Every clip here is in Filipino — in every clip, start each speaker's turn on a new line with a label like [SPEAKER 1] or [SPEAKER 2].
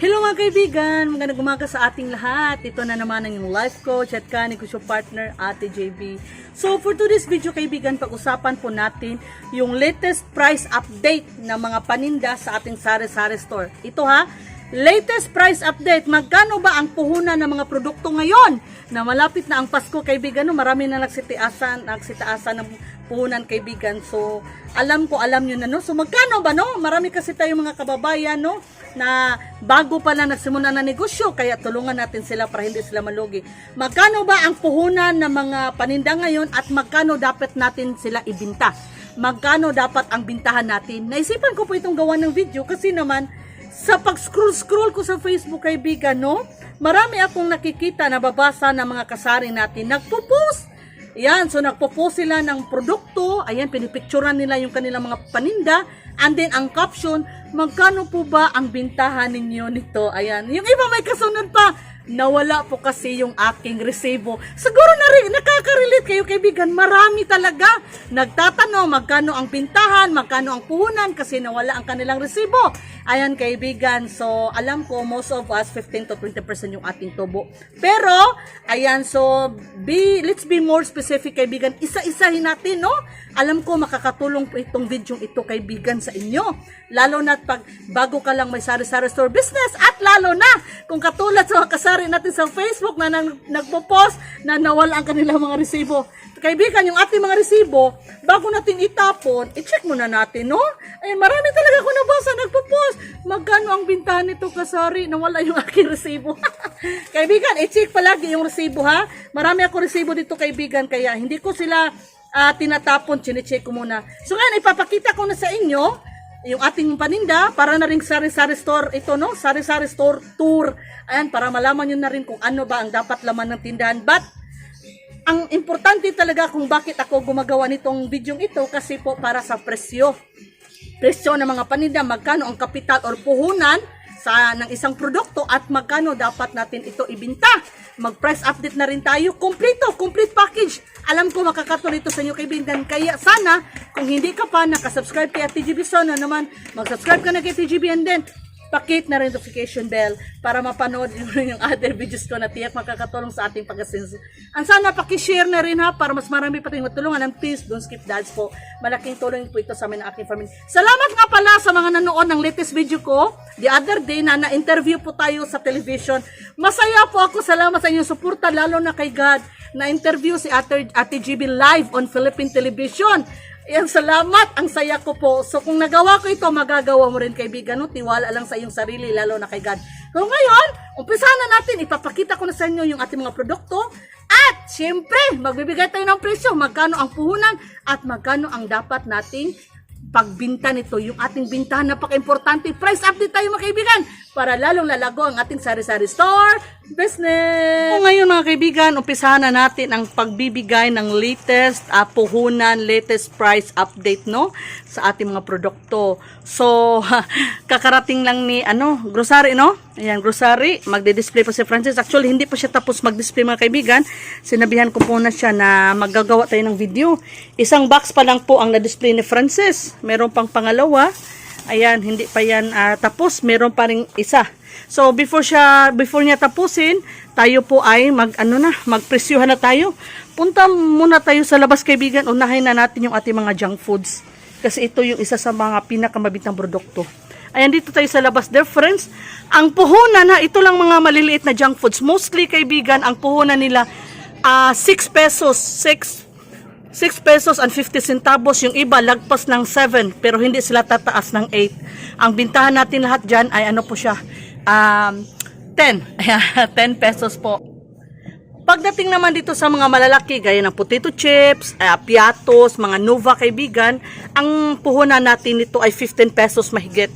[SPEAKER 1] Hello mga kaibigan, magandang umaga sa ating lahat. Ito na naman ang yung life coach at kaniko siya partner, Ate JB. So for today's video kaibigan, pag-usapan po natin yung latest price update ng mga paninda sa ating sari-sari store. Ito ha, latest price update. Magkano ba ang puhunan ng mga produkto ngayon? Na malapit na ang Pasko kaibigan, no? marami na nagsitaasan, nagsitaasan ng puhunan kaibigan. So, alam ko, alam nyo na, no? So, magkano ba, no? Marami kasi tayong mga kababayan, no? Na bago pa lang nagsimula na negosyo, kaya tulungan natin sila para hindi sila malugi. Magkano ba ang puhunan ng mga paninda ngayon at magkano dapat natin sila ibinta? Magkano dapat ang bintahan natin? Naisipan ko po itong gawa ng video kasi naman, sa pag-scroll-scroll ko sa Facebook kaibigan, no? Marami akong nakikita, nababasa ng mga kasari natin. Nagpo-post Yan, so nagpo-post sila ng produkto. Ayan, pinipicturean nila yung kanilang mga paninda. And then, ang caption, magkano po ba ang bintahan ninyo nito? Ayan, yung iba may kasunod pa. Nawala po kasi yung aking resibo. Siguro na rin, nakaka-relate kayo kaibigan. Marami talaga nagtatanong magkano ang bintahan, magkano ang puhunan kasi nawala ang kanilang resibo. Ayan kaibigan, so alam ko most of us 15 to 20% yung ating tubo. Pero, ayan, so be, let's be more specific kaibigan. Isa-isahin natin, no? Alam ko makakatulong itong video ito kaibigan sa inyo. Lalo na pag bago ka lang may sari-sari store business at lalo na kung katulad sa mga kasari natin sa Facebook na nang, nagpo-post na nawala ang kanilang mga resibo. Kaibigan, yung ating mga resibo, bago natin itapon, i-check muna natin, no? Ayun, marami talaga ako nabasa, nagpo-post. Magkano ang bintahan nito kasari? Nawala yung aking resibo. kaibigan, i-check palagi yung resibo, ha? Marami ako resibo dito, kaibigan, kaya hindi ko sila ah, tinatapon, chinecheck ko muna. So ngayon, ipapakita ko na sa inyo yung ating paninda para na rin sari-sari store ito no sari-sari store tour ayan para malaman nyo na rin kung ano ba ang dapat laman ng tindahan but ang importante talaga kung bakit ako gumagawa nitong video ito kasi po para sa presyo presyo ng mga paninda magkano ang kapital or puhunan sa ng isang produkto at magkano dapat natin ito ibinta. Mag-price update na rin tayo. Kompleto, complete package. Alam ko makakatulong ito sa inyo kaibigan. Kaya sana, kung hindi ka pa nakasubscribe kay TGB Sono naman, mag-subscribe ka na kay TGB and then pakit na rin notification bell para mapanood nyo yung other videos ko na tiyak makakatulong sa ating pag-asenso. Ang sana pakishare na rin ha para mas marami pa tayong matulungan. And please don't skip dads po. Malaking tulong po ito sa amin ng aking family. Salamat nga pala sa mga nanood ng latest video ko. The other day na na-interview po tayo sa television. Masaya po ako. Salamat sa inyong suporta lalo na kay God na-interview si Ate, Ate GB live on Philippine Television. Yan, salamat. Ang saya ko po. So, kung nagawa ko ito, magagawa mo rin, kaibigan. No? Tiwala lang sa iyong sarili, lalo na kay God. So, ngayon, umpisa na natin. Ipapakita ko na sa inyo yung ating mga produkto. At, syempre, magbibigay tayo ng presyo. Magkano ang puhunan at magkano ang dapat nating pagbinta nito. Yung ating bintahan, napaka-importante. Price update tayo, mga kaibigan. Para lalong lalago ang ating sari-sari store business. O ngayon mga kaibigan, umpisahan na natin ang pagbibigay ng latest uh, puhunan, latest price update no sa ating mga produkto. So, kakarating lang ni ano, grocery no? Ayan, grocery. Magde-display pa si Francis. Actually, hindi pa siya tapos mag-display mga kaibigan. Sinabihan ko po na siya na maggagawa tayo ng video. Isang box pa lang po ang na-display ni Francis. Meron pang pangalawa. Ayan, hindi pa yan ah, tapos. Meron pa ring isa. So before siya before niya tapusin, tayo po ay mag ano na, magpresyuhan na tayo. Punta muna tayo sa labas kaibigan, unahin na natin yung ating mga junk foods kasi ito yung isa sa mga pinakamabitang produkto. Ayan dito tayo sa labas there friends. Ang puhunan na ito lang mga maliliit na junk foods. Mostly kaibigan, ang puhunan nila ah 6 pesos, 6 6 pesos and 50 centavos. Yung iba, lagpas ng 7. Pero hindi sila tataas ng 8. Ang bintahan natin lahat dyan ay ano po siya, um, 10. Ayan, 10 pesos po. Pagdating naman dito sa mga malalaki, gaya ng potato chips, uh, piatos, mga Nova kaibigan, ang puhunan natin nito ay 15 pesos mahigit.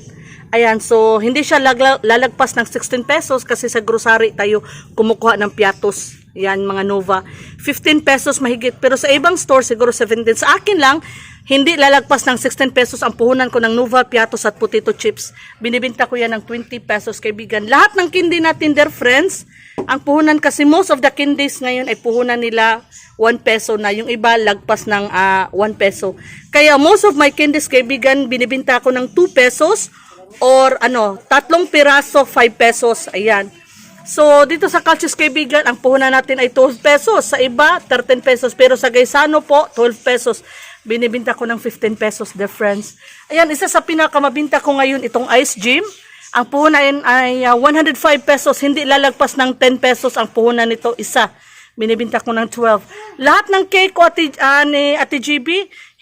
[SPEAKER 1] Ayan, so hindi siya lalagpas ng 16 pesos kasi sa grocery tayo kumukuha ng piatos. Yan, mga Nova. 15 pesos mahigit. Pero sa ibang store, siguro 17. Sa akin lang, hindi lalagpas ng 16 pesos ang puhunan ko ng Nova, piatos at potato chips. Binibinta ko yan ng 20 pesos, kaibigan. Lahat ng candy natin, dear friends, ang puhunan kasi most of the candies ngayon ay puhunan nila 1 peso na. Yung iba, lagpas ng ah, 1 peso. Kaya most of my candies, kaibigan, binibinta ko ng 2 pesos or ano, tatlong piraso, 5 pesos. Ayan. So, dito sa Calcius kaibigan, ang puhunan natin ay 12 pesos. Sa iba, 13 pesos. Pero sa Gaisano po, 12 pesos. Binibinta ko ng 15 pesos difference. Ayan, isa sa pinakamabinta ko ngayon itong Ice Gym. Ang puhunan ay ah, 105 pesos. Hindi lalagpas ng 10 pesos ang puhunan nito isa. Binibinta ko ng 12. Lahat ng cake ko ati, ah, ni Ate GB,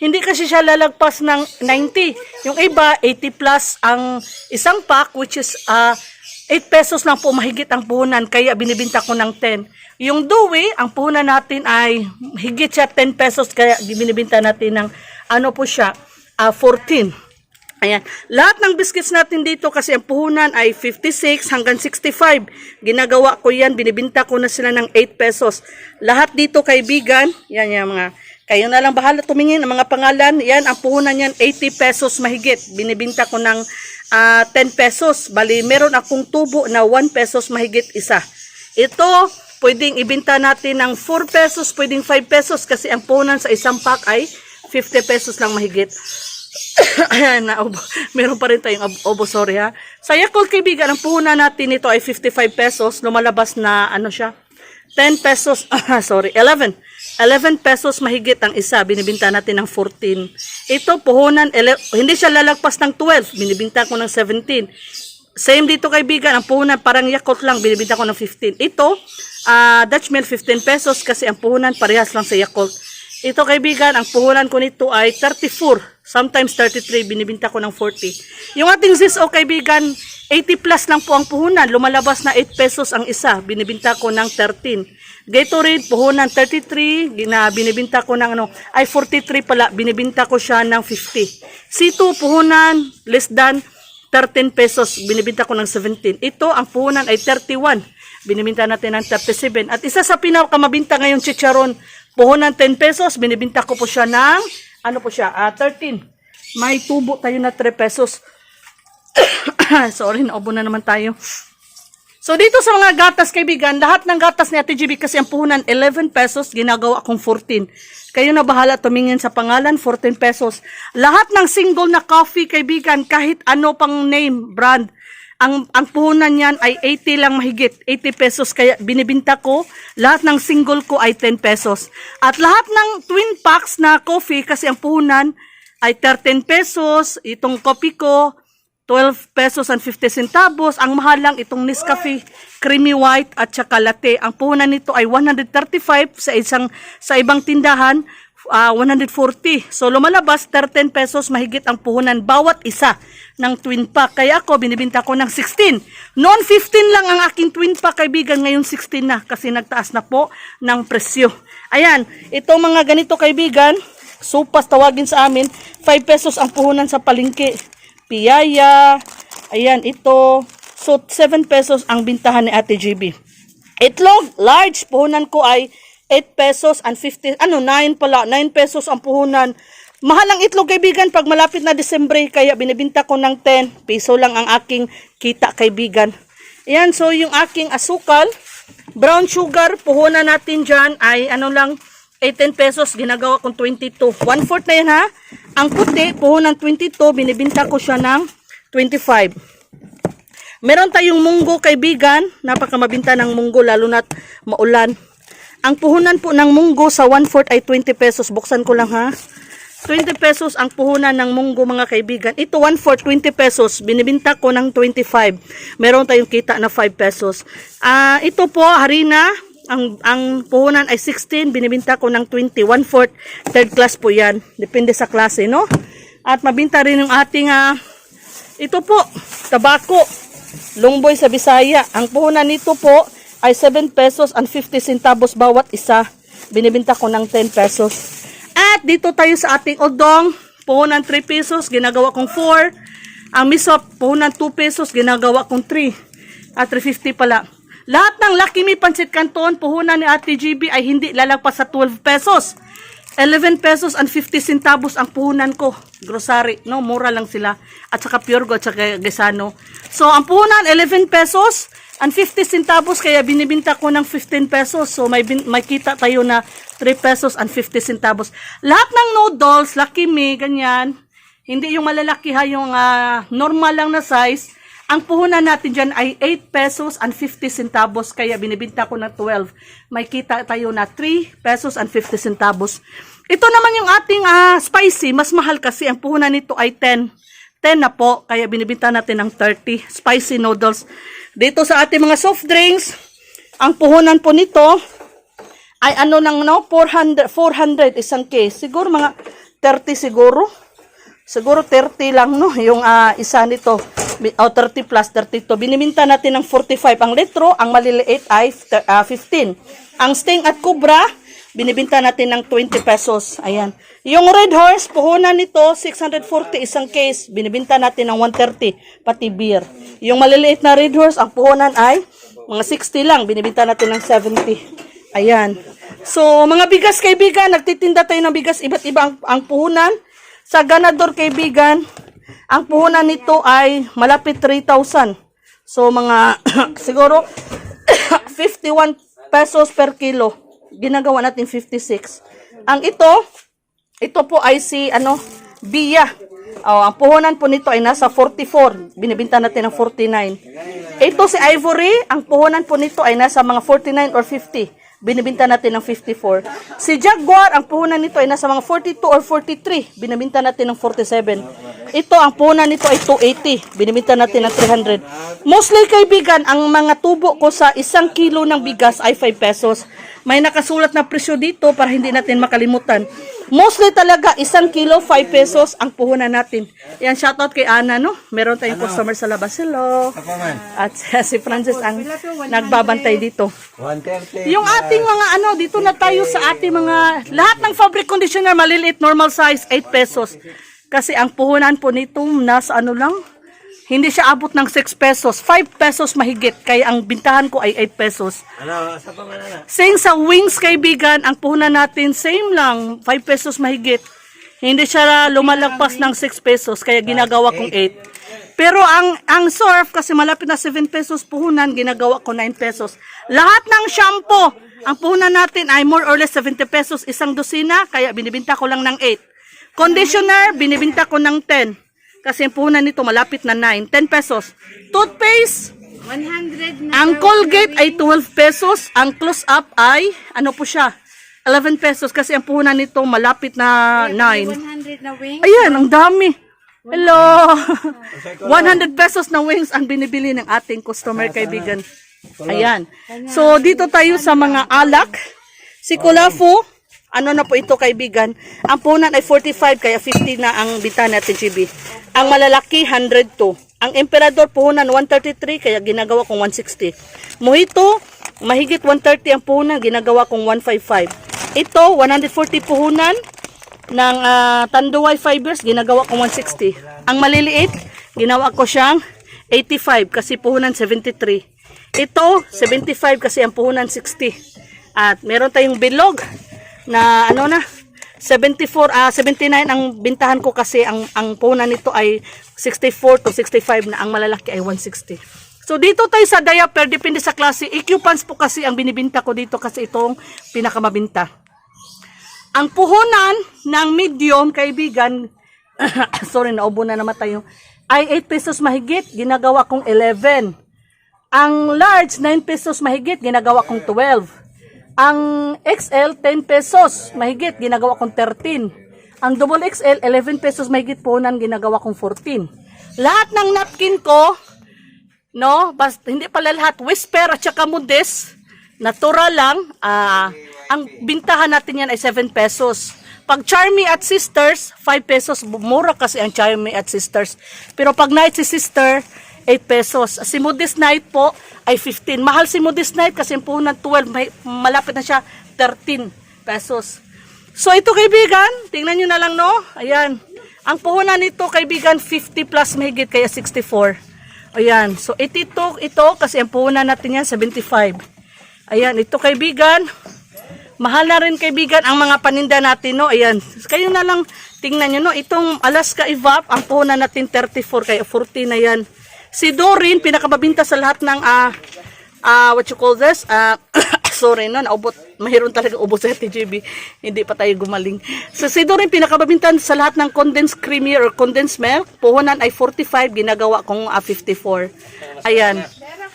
[SPEAKER 1] hindi kasi siya lalagpas ng 90. Yung iba, 80 plus ang isang pack, which is ah, 8 pesos lang po mahigit ang puhunan, kaya binibinta ko ng 10. Yung Dewey, ang puhunan natin ay higit siya 10 pesos, kaya binibinta natin ng ano po siya, ah, 14. Ayan. Lahat ng biscuits natin dito kasi ang puhunan ay 56 hanggang 65. Ginagawa ko yan, binibinta ko na sila ng 8 pesos. Lahat dito kaibigan, yan yung mga, kayo na lang bahala tumingin ng mga pangalan. Yan, ang puhunan yan, 80 pesos mahigit. Binibinta ko ng ah, 10 pesos. Bali, meron akong tubo na 1 pesos mahigit isa. Ito, pwedeng ibinta natin ng 4 pesos, pwedeng 5 pesos kasi ang puhunan sa isang pack ay 50 pesos lang mahigit. Ayan, na. Meron pa rin tayong ob- obo, sorry ha. Sa Yakult kaibigan, ang puhunan natin nito ay 55 pesos. Lumalabas na ano siya? 10 pesos, sorry, 11. 11 pesos mahigit ang isa, binibinta natin ng 14. Ito, puhunan, hindi siya lalagpas ng 12, binibinta ko ng 17. Same dito kaibigan, ang puhunan parang Yakult lang, binibinta ko ng 15. Ito, ah, Dutch Mill 15 pesos kasi ang puhunan parehas lang sa Yakult. Ito kaibigan, ang puhunan ko nito ay 34, sometimes 33, binibinta ko ng 40. Yung ating ZISO kaibigan, 80 plus lang po ang puhunan, lumalabas na 8 pesos ang isa, binibinta ko ng 13. Gatorade, puhunan 33, gina, binibinta ko ng ano, ay 43 pala, binibinta ko siya ng 50. C2, puhunan, less than 13 pesos, binibinta ko ng 17. Ito, ang puhunan ay 31. Binibinta natin ng 37. At isa sa pinakamabinta ngayon, chicharon, puhunan 10 pesos, binibinta ko po siya ng, ano po siya, ah, 13. May tubo tayo na 3 pesos. Sorry, naubo na naman tayo. So dito sa mga gatas kaibigan, lahat ng gatas ni Ate GB kasi ang puhunan 11 pesos, ginagawa kong 14. Kayo na bahala tumingin sa pangalan, 14 pesos. Lahat ng single na coffee kaibigan, kahit ano pang name, brand, ang, ang puhunan niyan ay 80 lang mahigit, 80 pesos. Kaya binibinta ko, lahat ng single ko ay 10 pesos. At lahat ng twin packs na coffee, kasi ang puhunan ay 13 pesos, itong coffee ko, 12 pesos and 50 centavos. Ang mahal lang itong Nescafe Creamy White at saka latte. Ang puhunan nito ay 135 sa isang sa ibang tindahan ah, 140. So lumalabas 13 pesos mahigit ang puhunan bawat isa ng twin pack. Kaya ako binibinta ko ng 16. Noon 15 lang ang aking twin pack kaibigan, ngayon 16 na kasi nagtaas na po ng presyo. Ayan, itong mga ganito kaibigan, supas tawagin sa amin, 5 pesos ang puhunan sa palengke piyaya, ayan, ito. So, 7 pesos ang bintahan ni Ate GB. Itlog, large, puhunan ko ay 8 pesos and 50, ano, 9 pala, 9 pesos ang puhunan. Mahal ang itlog, kaibigan, pag malapit na Disembre, kaya binibinta ko ng 10 piso lang ang aking kita, kaibigan. Ayan, so yung aking asukal, brown sugar, puhunan natin dyan ay ano lang, 18 pesos, ginagawa kong 22. One fourth na yan ha. Ang puti, puhunan 22, binibinta ko siya ng 25. Meron tayong munggo kaibigan, napakamabinta ng munggo lalo na't maulan. Ang puhunan po ng munggo sa one fourth ay 20 pesos. Buksan ko lang ha. 20 pesos ang puhunan ng munggo mga kaibigan. Ito 1 for 20 pesos. Binibinta ko ng 25. Meron tayong kita na 5 pesos. Ah, ito po harina. Ang ang puhunan ay 16, binibinta ko ng 20. 1 fourth, third class po 'yan. Depende sa klase, no? At mabinta rin yung ating ah, ito po, tabako. Lungboy sa Bisaya. Ang puhunan nito po ay 7 pesos and 50 centavos bawat isa. Binibinta ko ng 10 pesos. At dito tayo sa ating odong, puhunan 3 pesos, ginagawa kong 4. Ang misop, puhunan 2 pesos, ginagawa kong 3. At 350 pala. Lahat ng Lucky Me Pancit Canton, puhunan ni Ate GB ay hindi lalagpas sa 12 pesos. 11 pesos and 50 centavos ang puhunan ko. Grocery, no? Mura lang sila. At saka Pure at saka Gesano. So, ang puhunan, 11 pesos and 50 centavos. Kaya binibinta ko ng 15 pesos. So, may, may kita tayo na 3 pesos and 50 centavos. Lahat ng noodles, Lucky Me, ganyan, Hindi yung malalaki ha, yung ah, normal lang na size. Ang puhunan natin dyan ay 8 pesos and 50 centavos, kaya binibinta ko na 12. May kita tayo na 3 pesos and 50 centavos. Ito naman yung ating ah, spicy, mas mahal kasi ang puhunan nito ay 10. 10 na po, kaya binibinta natin ng 30 spicy noodles. Dito sa ating mga soft drinks, ang puhunan po nito ay ano nang no 400 400 isang case. Siguro mga 30 siguro. Siguro 30 lang no yung ah, isa nito. Oh, 30 plus 32. Biniminta natin ng 45 ang litro, ang maliliit ay t- ah, 15. Ang Sting at Cobra binibinta natin ng 20 pesos. Ayan. Yung Red Horse, puhunan nito, 640 isang case. Binibinta natin ng 130, pati beer. Yung maliliit na Red Horse, ang puhunan ay mga 60 lang. Binibinta natin ng 70. Ayan. So, mga bigas kaibigan, nagtitinda tayo ng bigas, iba't iba ang, ang puhunan. Sa ganador kaibigan, ang puhunan nito ay malapit 3,000. So, mga siguro 51 pesos per kilo. Ginagawa natin 56. Ang ito, ito po ay si ano, Bia. Oh, ang puhunan po nito ay nasa 44. Binibinta natin ng 49. Ito si Ivory, ang puhunan po nito ay nasa mga 49 or 50. Binibinta natin ng 54. Si Jaguar, ang puhunan nito ay nasa mga 42 or 43. Binibinta natin ng 47. Ito, ang puhunan nito ay 280. Binibinta natin ng 300. Mostly kaibigan, ang mga tubo ko sa isang kilo ng bigas ay 5 pesos. May nakasulat na presyo dito para hindi natin makalimutan. Mostly talaga, isang kilo, 5 pesos ang puhunan natin. Yan, shoutout kay Ana, no? Meron tayong customer sa labas. Hello. At si Francis ang nagbabantay dito.
[SPEAKER 2] 130.
[SPEAKER 1] Yung ating mga ano, dito na tayo sa ating mga, lahat ng fabric conditioner, maliliit, normal size, 8 pesos. Kasi ang puhunan po nito, nasa ano lang, hindi siya abot ng 6 pesos, 5 pesos mahigit, kaya ang bintahan ko ay 8 pesos.
[SPEAKER 2] Ano, sa pa man na?
[SPEAKER 1] Same sa wings kaibigan, ang puhunan natin, same lang, 5 pesos mahigit. Hindi siya lumalagpas ng 6 pesos, kaya ginagawa kong 8. Pero ang ang surf kasi malapit na 7 pesos puhunan, ginagawa ko 9 pesos. Lahat ng shampoo, ang puhunan natin ay more or less 70 pesos isang dosina, kaya binibinta ko lang ng 8. Conditioner, binibinta ko ng 10. Kasi ang puhunan nito malapit na 9, 10 pesos. Toothpaste,
[SPEAKER 3] 100 na.
[SPEAKER 1] ang Colgate ay 12 pesos, ang close up ay ano po siya? 11 pesos kasi ang puhunan nito malapit na 9.
[SPEAKER 3] 100 na wings.
[SPEAKER 1] Ayan, ang dami. Hello. 100 pesos na wings ang binibili ng ating customer kaibigan. Ayan. So dito tayo sa mga alak. Si Kulafu, ano na po ito kaibigan? Ang puhunan ay 45 kaya 50 na ang bita natin GB. Ang malalaki 102. Ang emperador puhunan 133 kaya ginagawa kong 160. Mojito, mahigit 130 ang puhunan, ginagawa kong 155. Ito, 140 puhunan ng ah, Tanduay fibers, ginagawa kong 160. Ang maliliit, ginawa ko siyang 85 kasi puhunan 73. Ito, 75 kasi ang puhunan 60. At meron tayong bilog na ano na, 74, ah 79 ang bintahan ko kasi ang, ang puhunan nito ay 64 to 65 na ang malalaki ay 160. So dito tayo sa diaper, depende sa klase. EQ po kasi ang binibinta ko dito kasi itong pinakamabinta. Ang puhunan ng medium, kaibigan, sorry, naubo na naman tayo, ay 8 pesos mahigit, ginagawa kong 11. Ang large, 9 pesos mahigit, ginagawa kong 12. Ang XL, 10 pesos mahigit, ginagawa kong 13. Ang double XL, 11 pesos mahigit puhunan, ginagawa kong 14. Lahat ng napkin ko, no, basta hindi pala lahat, whisper at saka modest, natural lang, ah, ang bintahan natin yan ay 7 pesos. Pag Charmy at Sisters, 5 pesos. Mura kasi ang Charmy at Sisters. Pero pag Night si Sister, 8 pesos. Si Modest Night po ay 15. Mahal si Modest Night kasi ng 12. May, malapit na siya 13 pesos. So ito kaibigan, tingnan nyo na lang no. Ayan. Ang puhunan nito kaibigan 50 plus mahigit kaya 64. Ayan. So ito, ito, ito kasi ang puhunan natin yan 75. Ayan. Ito kaibigan. Mahal na rin kaibigan ang mga paninda natin no. Ayan. Kayo na lang tingnan nyo no. Itong Alaska Evap ang puhunan natin 34 kaya 40 na yan. Si Doreen pinakamabinta sa lahat ng ah ah what you call this? Ah sorry no, naubot. Mayroon talaga ubos sa TGB. Hindi pa tayo gumaling. So, sido rin pinakababintan sa lahat ng condensed creamy or condensed milk. Puhunan ay 45, ginagawa kong ah, 54. Ayan.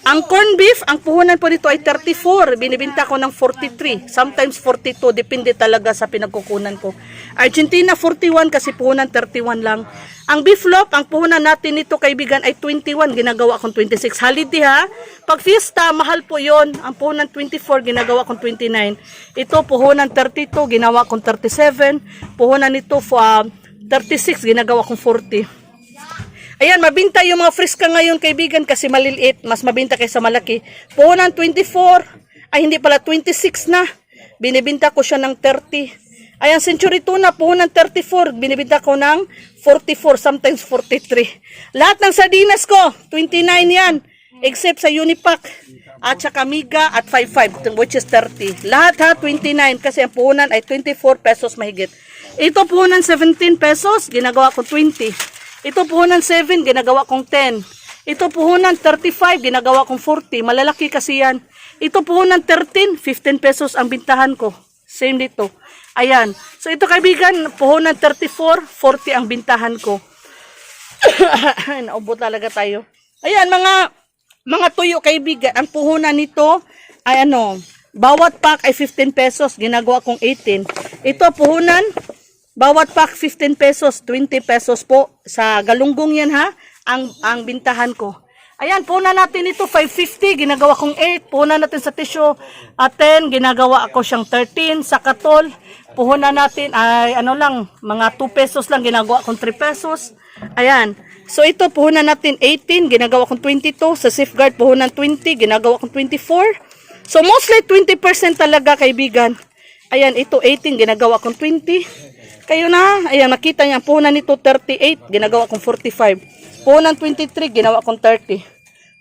[SPEAKER 1] Ang corn beef, ang puhunan po nito ay 34. Binibinta ko ng 43. Sometimes 42. Depende talaga sa pinagkukunan ko. Argentina 41 kasi puhunan 31 lang. Ang beef loaf, ang puhunan natin nito kaibigan ay 21. Ginagawa kong 26. Holiday ha. Pag fiesta, mahal po yon. Ang puhunan 24, ginagawa kong 29. Ito puhunan 32, ginawa kong 37. Puhunan nito uh, 36, ginagawa kong 40. Ayan, mabinta yung mga friska ngayon, kaibigan, kasi maliliit. Mas mabinta kaysa malaki. Puhunan 24. Ay, hindi pala, 26 na. Binibinta ko siya ng 30. Ayan, century tuna, puhunan 34. Binibinta ko ng 44, sometimes 43. Lahat ng sardinas ko, 29 yan. Except sa Unipack. At saka Miga at 55, which is 30. Lahat ha, 29. Kasi ang puhunan ay 24 pesos mahigit. Ito puhunan 17 pesos, ginagawa ko 20. Ito puhunan 7, ginagawa kong 10. Ito puhunan 35, ginagawa kong 40. Malalaki kasi yan. Ito puhunan 13, 15 pesos ang bintahan ko. Same dito. Ayan. So ito kaibigan, puhunan 34, 40 ang bintahan ko. Naubo talaga tayo. Ayan, mga mga tuyo kaibigan, ang puhunan nito ay ano, bawat pack ay 15 pesos, ginagawa kong 18. Ito puhunan, bawat pack 15 pesos, 20 pesos po. Sa galunggong yan ha, ang, ang bintahan ko. Ayan, puhunan natin ito 550, ginagawa kong 8. Puhunan natin sa tissue at 10, ginagawa ako siyang 13. Sa katol, puhunan natin ay ano lang, mga 2 pesos lang, ginagawa kong 3 pesos. Ayan. So ito, puhunan natin 18, ginagawa kong 22. Sa safeguard, puhunan 20, ginagawa kong 24. So mostly 20% talaga kaibigan. Ayan, ito 18, ginagawa kong 20. Kayo na, ayan, nakita niya, puhunan nito 38, ginagawa kong 45. Puhunan 23, ginawa kong 30.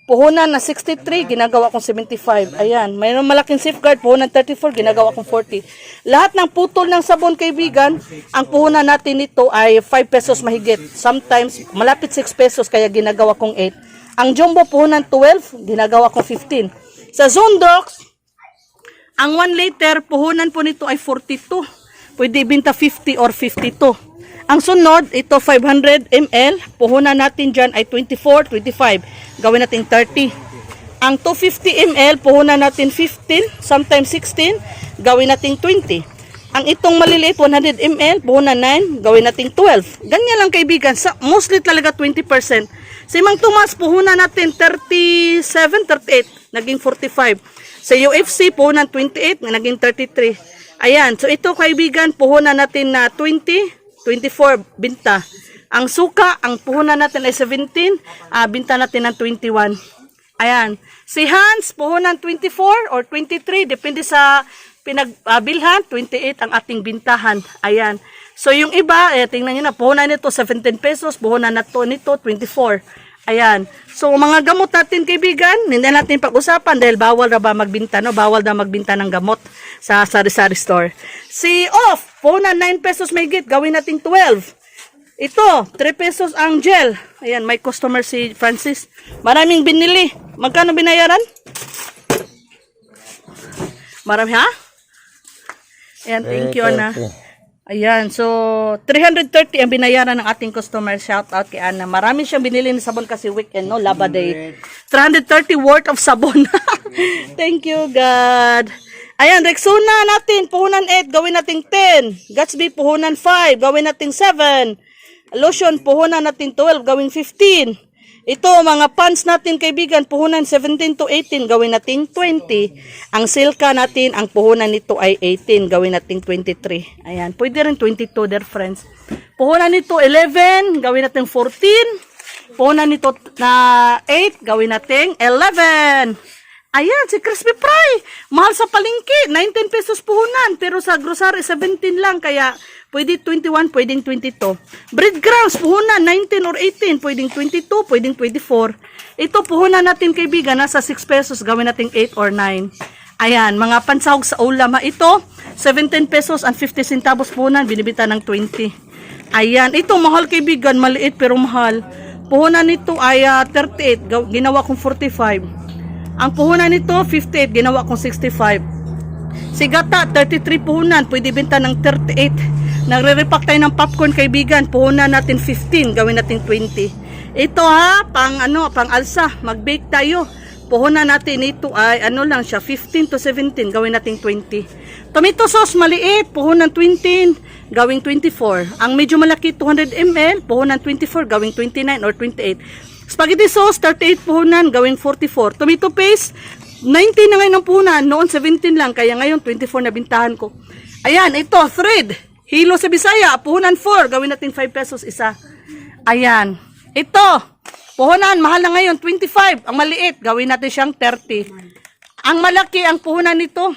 [SPEAKER 1] Puhunan na 63, ginagawa kong 75. Ayan, mayroon malaking safeguard, puhunan 34, ginagawa kong 40. Lahat ng putol ng sabon, kaibigan, ang puhunan natin nito ay 5 pesos mahigit. Sometimes, malapit 6 pesos, kaya ginagawa kong 8. Ang jumbo puhunan 12, ginagawa kong 15. Sa Zondox, ang 1 liter, puhunan po nito ay 42. Pwede ibenta 50 or 52. Ang sunod, ito 500 ml. Puhunan natin dyan ay 24, 25. Gawin natin 30. Ang 250 ml, puhunan natin 15, sometimes 16. Gawin natin 20. Ang itong maliliit, 100 ml, puhunan 9. Gawin natin 12. Ganyan lang kaibigan. Sa, mostly talaga 20%. Si Mang Tomas, puhunan natin 37, 38. Naging 45. Sa UFC, puhunan 28, naging 33. Ayan, so ito kaibigan, puhunan natin na 20, 24 binta. Ang suka, ang puhunan natin ay 17, ah, binta natin ng 21. Ayan. Si Hans, puhunan 24 or 23, depende sa pinagbilhan, 28 ang ating bintahan. Ayan. So yung iba, eh, tingnan nyo na, puhunan nito 17 pesos, puhunan na to nito 24. Ayan. So mga gamot natin kaibigan, hindi natin pag-usapan dahil bawal na ba magbinta, no? Bawal na magbinta ng gamot sa sari-sari store. Si off, puhunan 9 pesos may git, gawin natin 12. Ito, 3 pesos ang gel. Ayan, may customer si Francis. Maraming binili. Magkano binayaran? Marami ha? Ayan, thank you, Ana. Ayan, so 330 ang binayaran ng ating customer. Shout out kay Ana. Marami siyang binili ng sabon kasi weekend, no? Laba Day. 330 worth of sabon. Thank you, God. Ayan, Rexona natin, puhunan 8, gawin natin 10. Gatsby, puhunan 5, gawin natin 7. Lotion, puhunan natin 12, gawin 15. Ito, mga pants natin, kaibigan, puhunan 17 to 18, gawin natin 20. Ang silka natin, ang puhunan nito ay 18, gawin natin 23. Ayan, pwede rin 22, dear friends. Puhunan nito 11, gawin natin 14. Puhunan nito na 8, gawin natin 11. Ayan, si Crispy Fry. Mahal sa palengke, 19 pesos puhunan. Pero sa grocery, 17 lang. Kaya, pwede 21, pwedeng 22. Breadcrumbs, puhunan, 19 or 18. Pwedeng 22, pwedeng 24. Ito, puhunan natin kaibigan, nasa 6 pesos. Gawin natin 8 or 9. Ayan, mga pansahog sa ulam. Ito, 17 pesos and 50 centavos puhunan. Binibita ng 20. Ayan, ito, mahal kaibigan. Maliit pero mahal. Puhunan nito ay ah, 38. Gaw- Ginawa kong 45. Ang puhunan nito, 58. Ginawa kong 65. Si Gata, 33 puhunan. Pwede benta ng 38. Nagre-repack tayo ng popcorn, kaibigan. Puhunan natin 15. Gawin natin 20. Ito ha, pang ano, pang alsa. Mag-bake tayo. Puhunan natin ito ay ano lang siya, 15 to 17. Gawin natin 20. Tomato sauce, maliit. Puhunan 20. Gawing 24. Ang medyo malaki, 200 ml. Puhunan 24. Gawing 29 or 28. Spaghetti sauce, 38 puhunan, gawing 44. Tomato paste, 19 na ngayon ang puhunan. Noon, 17 lang. Kaya ngayon, 24 na bintahan ko. Ayan, ito, thread. Hilo sa Bisaya, puhunan 4. Gawin natin 5 pesos isa. Ayan. Ito, puhunan, mahal na ngayon, 25. Ang maliit, gawin natin siyang 30. Ang malaki, ang puhunan nito,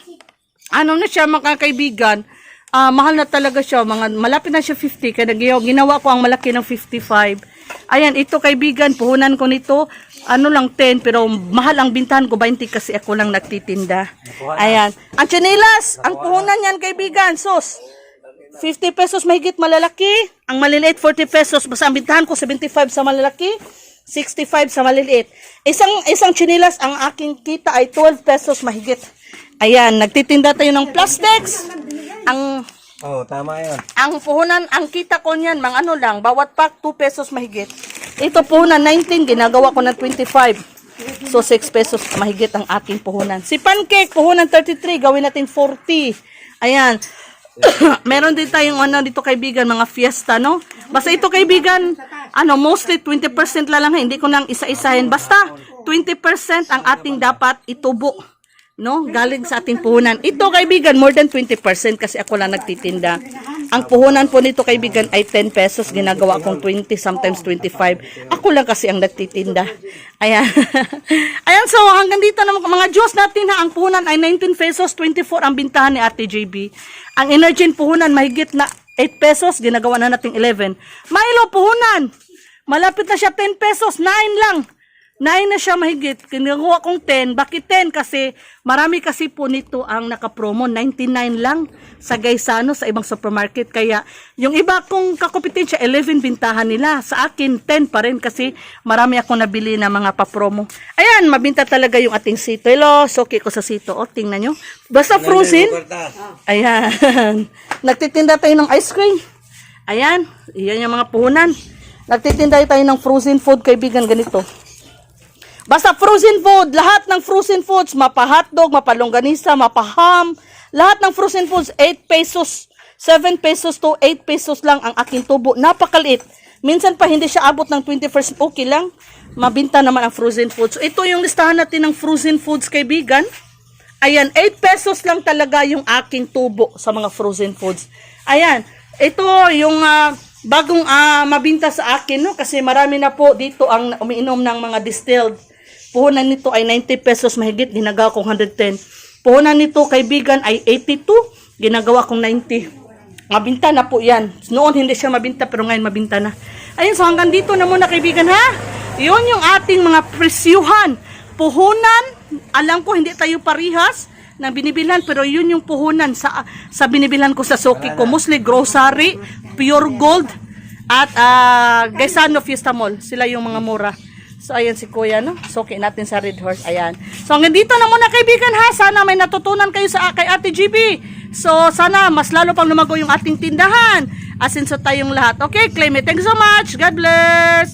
[SPEAKER 1] ano na siya mga kaibigan, ah, mahal na talaga siya, mga malapit na siya 50, kaya nag- ginawa ko ang malaki ng 55. Ayan, ito kaibigan, puhunan ko nito, ano lang 10, pero mahal ang bintahan ko 20 kasi ako lang nagtitinda. Ayan, ang chinelas, ang puhunan yan kaibigan, sus. 50 pesos mahigit malalaki, ang maliliit 40 pesos, basta ang bintahan ko 75 sa malalaki, 65 sa maliliit. Isang isang chinelas ang aking kita ay 12 pesos mahigit. Ayan, nagtitinda tayo ng plastics. Ang
[SPEAKER 2] Oh, tama yun.
[SPEAKER 1] ang puhunan, ang kita ko niyan, mga ano lang, bawat pack 2 pesos mahigit. Ito puhunan 19, ginagawa ko ng 25. So 6 pesos mahigit ang aking puhunan. Si pancake, puhunan 33, gawin natin 40. Ayan. Meron din tayong ano dito kaibigan, mga fiesta, no? Basta ito kaibigan, ano, mostly 20% lang lang, hindi ko nang isa-isahin. Basta 20% ang ating dapat itubo no? Galing sa ating puhunan. Ito kaibigan, more than 20% kasi ako lang nagtitinda. Ang puhunan po nito kaibigan ay 10 pesos, ginagawa kong 20, sometimes 25. Ako lang kasi ang nagtitinda. Ayan. Ayan, so hanggang dito na mga Diyos natin ha, ang puhunan ay 19 pesos, 24 ang bintahan ni Ate JB. Ang energy puhunan mahigit na 8 pesos, ginagawa na nating 11. Milo puhunan, malapit na siya 10 pesos, 9 lang. 9 na siya mahigit. Kinuha kong 10. Bakit 10? Kasi marami kasi po nito ang nakapromo. 99 lang sa Gaisano, sa ibang supermarket. Kaya yung iba kong kakopetensya, 11 bintahan nila. Sa akin, 10 pa rin kasi marami akong nabili na mga papromo. Ayan, mabinta talaga yung ating sito. Hello, soki ko sa sito. O, tingnan nyo. Basta frozen. Ayan. Nagtitinda tayo ng ice cream. Ayan. Iyan yung mga puhunan. Nagtitinda tayo ng frozen food, kaibigan, ganito. Basta frozen food, lahat ng frozen foods, mapa hotdog, mapa longganisa, mapa ham, lahat ng frozen foods, 8 pesos, 7 pesos to 8 pesos lang ang aking tubo. Napakaliit. Minsan pa hindi siya abot ng 20%, okay lang. Mabinta naman ang frozen foods. So, ito yung listahan natin ng frozen foods, kaibigan. Ayan, 8 pesos lang talaga yung aking tubo sa mga frozen foods. Ayan, ito yung ah, bagong ah, mabinta sa akin, no? Kasi marami na po dito ang umiinom ng mga distilled. Puhunan nito ay 90 pesos mahigit, ginagawa kong 110. Puhunan nito, kaibigan, ay 82, ginagawa kong 90. Mabinta na po yan. Noon hindi siya mabinta, pero ngayon mabinta na. Ayun, so hanggang dito na muna, kaibigan, ha? Yun yung ating mga presyuhan. Puhunan, alam ko hindi tayo parihas na binibilhan, pero yun yung puhunan sa, sa binibilhan ko sa Soki ko. Mostly grocery, pure gold, at uh, Gaisano Fiesta Mall. Sila yung mga mura. So, ayan si Kuya, no? Soki natin sa Red Horse. Ayan. So, hanggang dito na muna, kaibigan, ha? Sana may natutunan kayo sa kay Ate GB. So, sana mas lalo pang lumago yung ating tindahan. Asinso tayong lahat. Okay, claim it. Thank you so much. God bless.